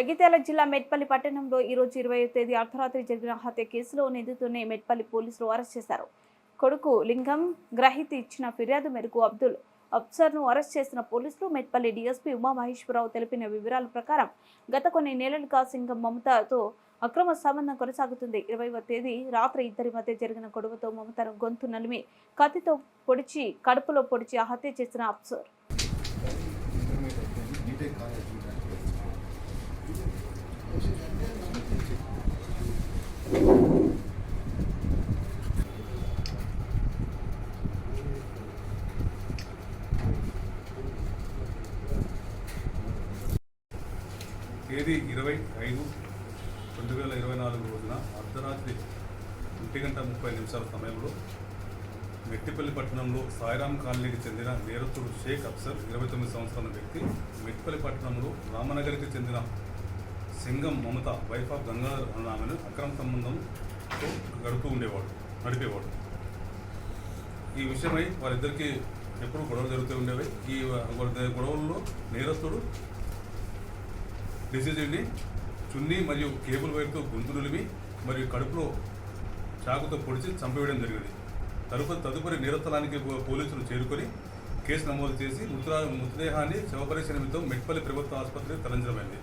జగిత్యాల జిల్లా మెట్పల్లి పట్టణంలో ఈ రోజు ఇరవై తేదీ అర్ధరాత్రి జరిగిన హత్య కేసులో నిందితుడిని మెట్పల్లి పోలీసులు అరెస్ట్ చేశారు. కొడుకు లింగం గ్రహీత ఇచ్చిన ఫిర్యాదు మేరకు అబ్దుల్ అఫ్సర్ను అరెస్ట్ చేసిన పోలీసులు మెట్పల్లి డీఎస్పీ ఉమామహేశ్వరరావు తెలిపిన వివరాల ప్రకారం గత కొన్ని నెలలుగా సింగం మమతతో అక్రమ సంబంధం కొనసాగుతుంది. ఇరవైవ తేదీ రాత్రి ఇద్దరి మధ్య జరిగిన గొడవతో మమతను గొంతు నలిమి కత్తితో పొడిచి కడుపులో పొడిచి హత్య చేసిన అఫ్సర్. తేదీ ఇరవై ఐదు రెండు వేల ఇరవై నాలుగు రోజున అర్ధరాత్రి ఒంటి గంట ముప్పై నిమిషాల సమయంలో మెట్టిపల్లి పట్టణంలో సాయిరాం కాలనీకి చెందిన నేరస్తుడు షేక్ అఫ్సర్ ఇరవై తొమ్మిది సంవత్సరాల వ్యక్తి మెట్టిపల్లి పట్టణంలో రామనగర్కి చెందిన సింగం మమత వైఫ్ ఆఫ్ గంగాధర్ అన్న ఆమెను అక్రమ సంబంధంతో గడుపుతూ ఉండేవాడు నడిపేవాడు. ఈ విషయమై వారిద్దరికీ ఎప్పుడు గొడవలు జరుగుతూ ఉండేవి. ఈ గొడవల్లో నేరస్తుడు డిసిజన్ని చున్నీ మరియు కేబుల్ వైర్తో గొంతు మరియు కడుపులో చాకుతో పొడిచి చంపివేయడం జరిగింది. తదుపరి తదుపరి నిరతలానికి పోలీసులు చేరుకొని కేసు నమోదు చేసి మృతురా మృతదేహాన్ని శవపరీక్ష నిమిత్తం మెట్పల్లి ప్రభుత్వ ఆసుపత్రికి తరలించమైంది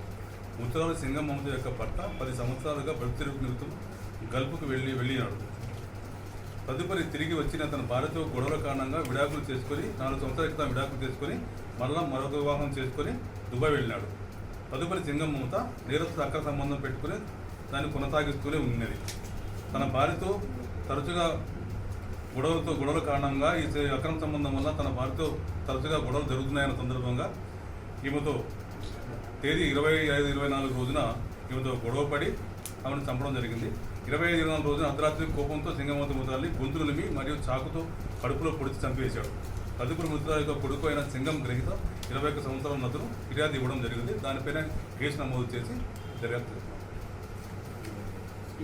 మృతురాలు సింగం మమత యొక్క భర్త పది సంవత్సరాలుగా బతుకు నిమిత్తం గల్పుకు వెళ్ళి వెళ్ళినాడు. తదుపరి తిరిగి వచ్చిన తన భార్యతో గొడవల కారణంగా విడాకులు చేసుకొని నాలుగు సంవత్సరాల క్రితం విడాకులు చేసుకొని మరలా మరొక వివాహం చేసుకొని దుబాయ్ వెళ్ళినాడు. తదుపరి సింగమూత మమత నేరస్తు సంబంధం పెట్టుకుని దాన్ని కొనసాగిస్తూనే ఉన్నది. తన భార్యతో తరచుగా గొడవలతో గొడవల కారణంగా ఈ అక్రమ సంబంధం వల్ల తన భార్యతో తరచుగా గొడవలు జరుగుతున్నాయన్న సందర్భంగా ఈమెతో తేదీ ఇరవై ఐదు ఇరవై నాలుగు రోజున ఈమెతో గొడవపడి ఆమెను చంపడం జరిగింది. ఇరవై ఐదు ఇరవై నాలుగు రోజున అర్ధరాత్రి కోపంతో సింగమత మృతాన్ని గొంతులుమి మరియు చాకుతో కడుపులో పొడిచి చంపేశాడు. తదుపరి మృతురాలితో కొడుకైన కొడుకు అయిన సింగం గ్రహీత ఇరవై ఒక్క సంవత్సరాల నదులు ఫిర్యాదు ఇవ్వడం జరిగింది. దానిపైన కేసు నమోదు చేసి దర్యాప్తు చేస్తున్నాం.